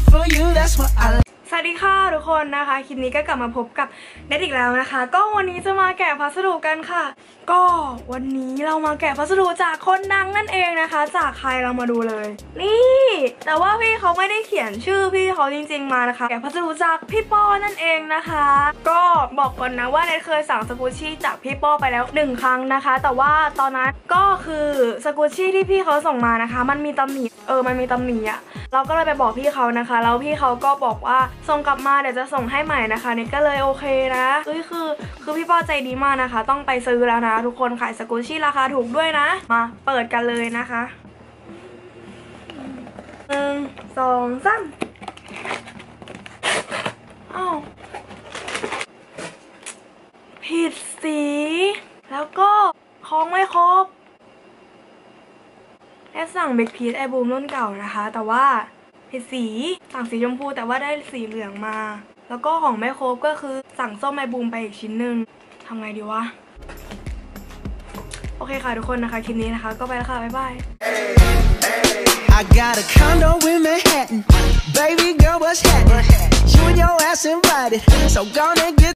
for you, that's what I like. สวัสดีค่ะทุกคนนะคะคลิปนี้ก็กลับมาพบกับเน็ตอีกแล้วนะคะ ก็วันนี้จะมาแกะพัสดุกันค่ะ ก็วันนี้เรามาแกะพัสดุจากคนดังนั่นเองนะคะ จากใครเรามาดูเลย นี่ แต่ว่าพี่เขาไม่ได้เขียนชื่อพี่เขาจริง ๆมานะคะ แกะพัสดุจากพี่ป้อนั่นเองนะคะ ก็บอกก่อนนะว่าเน็ตเคยสั่งสกูชี่จากพี่ป้อไปแล้วหนึ่งครั้งนะคะ แต่ว่าตอนนั้นก็คือสกูชี่ที่พี่เขาส่งมานะคะ มันมีตำหนิเออมันมีตำหนิอะเราก็เลยไปบอกพี่เขานะคะแล้วพี่เขาก็บอกว่าส่งกลับมาเดี๋ยวจะส่งให้ใหม่นะคะเน็ตก็เลยโอเคนะเอ้ยคือ คือพี่ป้อใจดีมากนะคะ ต้องไปซื้อแล้วนะ ทุกคนขายสกูชี่ราคาถูกด้วยนะ มาเปิดกันเลยนะคะหนึ่งสองสามอ้าวผิดสี แล้วก็คล้องไม่ครบแอดสั่งเบกพีชไอบูมรุ่นเก่านะคะ แต่ว่า ผิดสี สั่งสีชมพูแต่ว่าได้สีเหลืองมา แล้วก็ของไม่ครบก็คือสั่งส้มไอบูมไปอีกชิ้นหนึ่งทำไงดีวะ โอเคค่ะทุกคนนะคะ คลิปนี้นะคะ ก็ไปแล้วค่ะ บ๊ายบาย I got a condo in Manhattan. Baby girl, what's happening? You and your ass invited. So gonna get